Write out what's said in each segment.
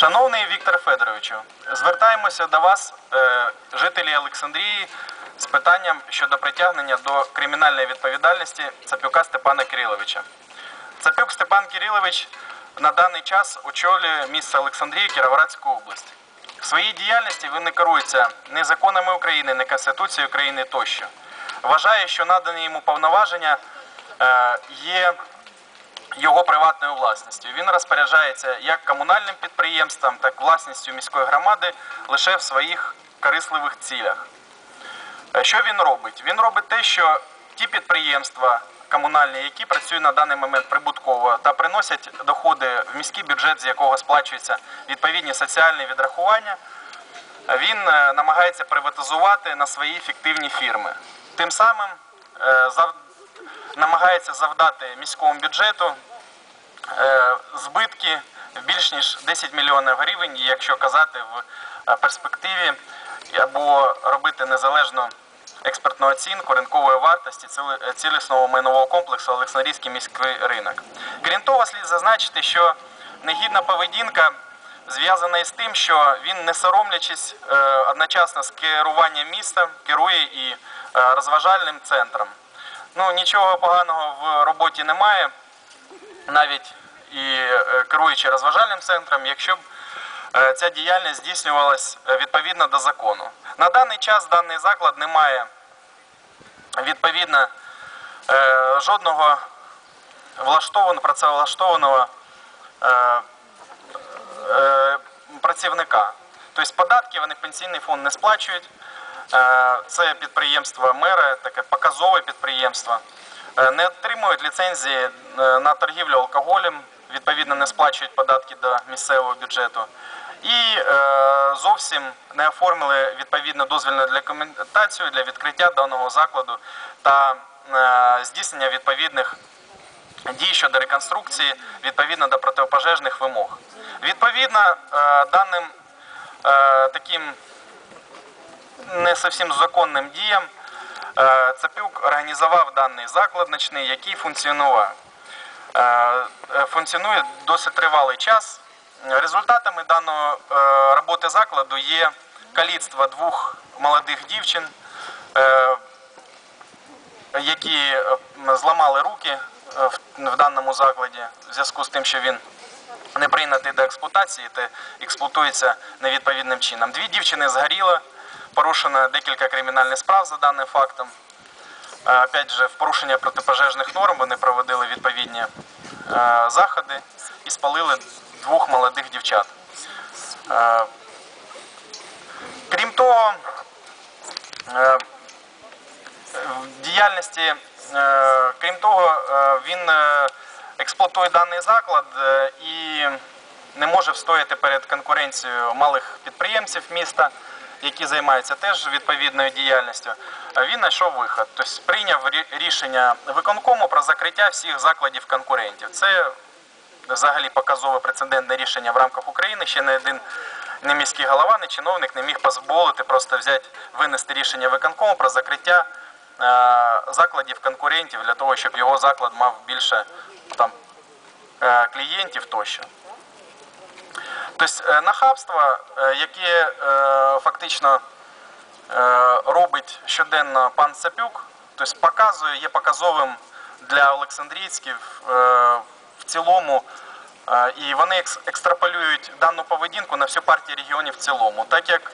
Шановний Віктор Федоровичу, звертаємося до вас, е, жителі Олександрії, з питанням щодо притягнення до кримінальної відповідальності Цапюка Степана Кириловича. Цапюк Степан Кирилович на даний час очолює місто Олександрію Кіровоградську область. В своїй діяльності він не керується ні законами України, ні Конституцією України тощо. Вважає, що надані йому повноваження е, є його приватною власністю. Він розпоряджається як комунальним підприємством, так і власністю міської громади лише в своїх корисливих цілях. Е, Що він робить? Він робить те, що ті підприємства комунальні, які працюють на даний момент прибутково та приносять доходи в міський бюджет, з якого сплачуються відповідні соціальні відрахування, він е, намагається приватизувати на свої фіктивні фірми. Тим самим е, намагається завдати міському бюджету е, збитки більш ніж 10 мільйонів гривень, якщо казати в е, перспективі, або робити незалежну експертну оцінку ринкової вартості е, цілісного майнового комплексу Олександрійський міський ринок. Крім того, слід зазначити, що негідна поведінка зв'язана із тим, що він, не соромлячись одночасно з керуванням міста, керує і розважальним центром. Ну, нічого поганого в роботі немає навіть і е, керуючи розважальним центром, якщо б е, ця діяльність здійснювалась е, відповідно до закону. На даний час даний заклад не має відповідно жодного влаштованого, працевлаштованого працівника. Тобто податки вони пенсійний фонд не сплачують. Е, Це підприємство мера, таке показове підприємство. Е, Не отримують ліцензії е, на торгівлю алкоголем, відповідно не сплачують податки до місцевого бюджету. І зовсім не оформили відповідну дозвільну документацію для відкриття даного закладу та здійснення відповідних дій щодо реконструкції відповідно до протипожежних вимог. Відповідно, даним таким не зовсім законним діям е, Цапюк організував даний заклад ночний, який функціонував. Е, е, Функціонує досить тривалий час. Результатами даної роботи закладу є каліцтво двох молодих дівчин, які зламали руки в даному закладі в зв'язку з тим, що він не прийнятий до експлуатації та експлуатується невідповідним чином. Дві дівчини згоріли, порушено декілька кримінальних справ за даним фактом. Е, Опять же, в порушення протипожежних норм вони проводили відповідні е, заходи і спалили двох молодих дівчат. Е, Крім того, в діяльності, крім того, він експлуатує даний заклад і не може встояти перед конкуренцією малих підприємців міста, які займаються теж відповідною діяльністю. Він знайшов виход, тобто прийняв рішення виконкому про закриття всіх закладів конкурентів. Це взагалі показове прецедентне рішення в рамках України. Ще не один не міський голова, не чиновник не міг дозволити просто взяти, винести рішення виконкому про закриття закладів конкурентів для того, щоб його заклад мав більше там, е, клієнтів тощо. Тобто е, нахабство, е, яке е, фактично робить щоденно пан Цапюк, тобто показує, є показовим для Олександрійських е, в цілому, і вони екс- екстраполюють дану поведінку на всю партію регіонів в цілому. Так як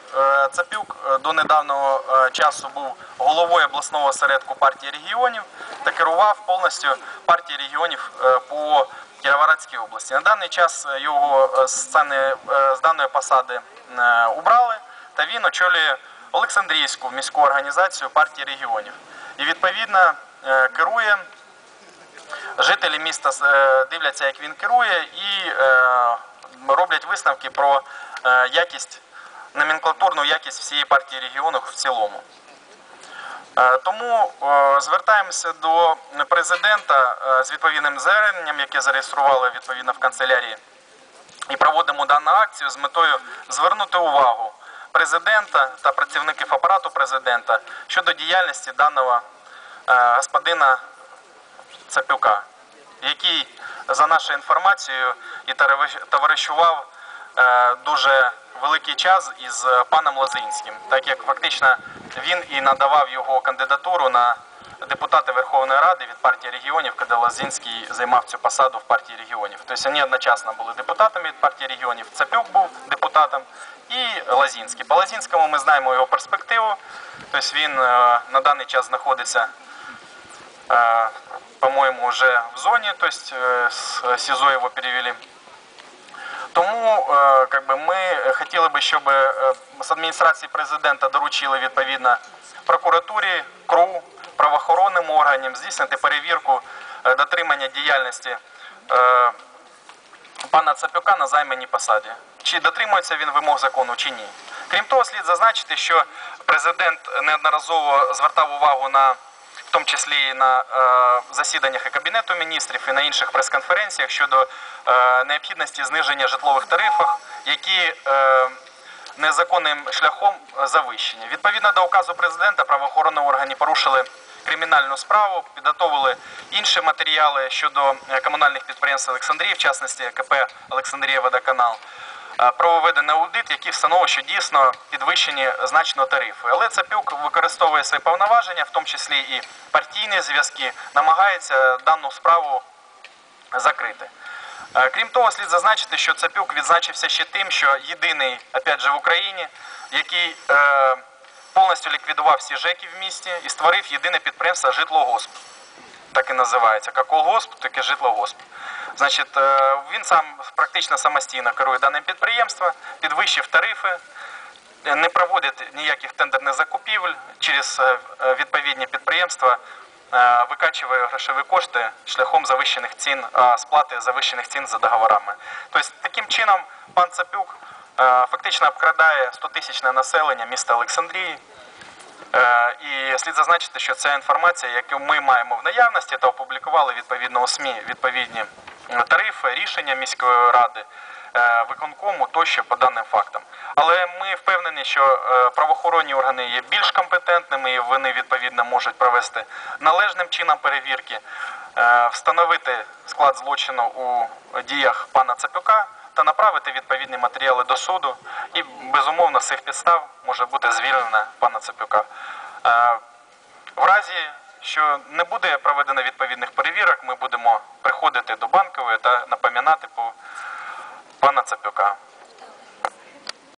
Цапюк до недавнього часу був головою обласного осередку партії регіонів та керував повністю партією регіонів по Кіровоградській області. На даний час е, його е, з, цани- е, з даної посади убрали, та він очолює Олександрійську міську організацію партії регіонів. І відповідно керує. Жителі міста дивляться, як він керує, і роблять висновки про якість, номенклатурну якість всієї партії регіону в цілому. Е, Тому е, звертаємося до президента е, з відповідним зверненням, яке зареєстрували відповідно в канцелярії, і проводимо дану акцію з метою звернути увагу президента та працівників апарату президента щодо діяльності даного господина Цапюка, який, за нашою інформацією, і товариш- товаришував дуже великий час із паном Лозинським, так як фактично він і надавав його кандидатуру на депутати Верховної Ради від партії регіонів, коли Лозинський займав цю посаду в партії регіонів. Тобто вони одночасно були депутатами від партії регіонів. Цепюк був депутатом і Лозинський. По Лозинському ми знаємо його перспективу. Тобто він е, на даний час знаходиться э, по-моему, уже в зоне, то есть э, его перевели. Тому е, би, ми хотіли би, щоб е, з адміністрації президента доручили відповідно прокуратурі, КРУ, правоохоронним органам здійснити перевірку е, дотримання діяльності пана Цапюка на займаній посаді. Чи дотримується він вимог закону, чи ні. Крім того, слід зазначити, що президент неодноразово звертав увагу на тому числі і на е, засіданнях Кабінету міністрів, і на інших прес-конференціях щодо е, необхідності зниження житлових тарифів, які е, незаконним шляхом завищені. Відповідно до указу президента, правоохоронні органи порушили кримінальну справу, підготовили інші матеріали щодо комунальних підприємств Олександрії, в частності КП Олександрія Водоканал. Проведений аудит, який встановив, що дійсно підвищені значно тарифи. Але Цапюк використовує свої повноваження, в тому числі і партійні зв'язки, намагається дану справу закрити. Крім того, слід зазначити, що Цапюк відзначився ще тим, що єдиний, опять же, в Україні, який е, повністю ліквідував всі ЖЕКи в місті і створив єдине підприємство Житлогосп. Так і називається. Як колгосп, так і житлогосп. Значить, е, він сам практично самостійно керує даним підприємством, підвищив тарифи, не проводить ніяких тендерних закупівель через е, е, відповідні підприємства, викачує грошові кошти шляхом завищених цін, сплати завищених цін за договорами. Тобто таким чином пан Цапюк фактично обкрадає 100-тисячне населення міста Олександрії. І слід зазначити, що ця інформація, яку ми маємо в наявності, та опублікували відповідно у СМІ відповідні тарифи, рішення міської ради, е, виконкому тощо по даним фактам. Але ми впевнені, що е, правоохоронні органи є більш компетентними і вони відповідно можуть провести належним чином перевірки, е, встановити склад злочину у діях пана Цапюка та направити відповідні матеріали до суду. І безумовно з цих підстав може бути звільнена пана Цапюка. Е, В разі, що не буде проведено відповідних перевірок, ми будемо приходити до банкової та напоминати по пана Цапюка.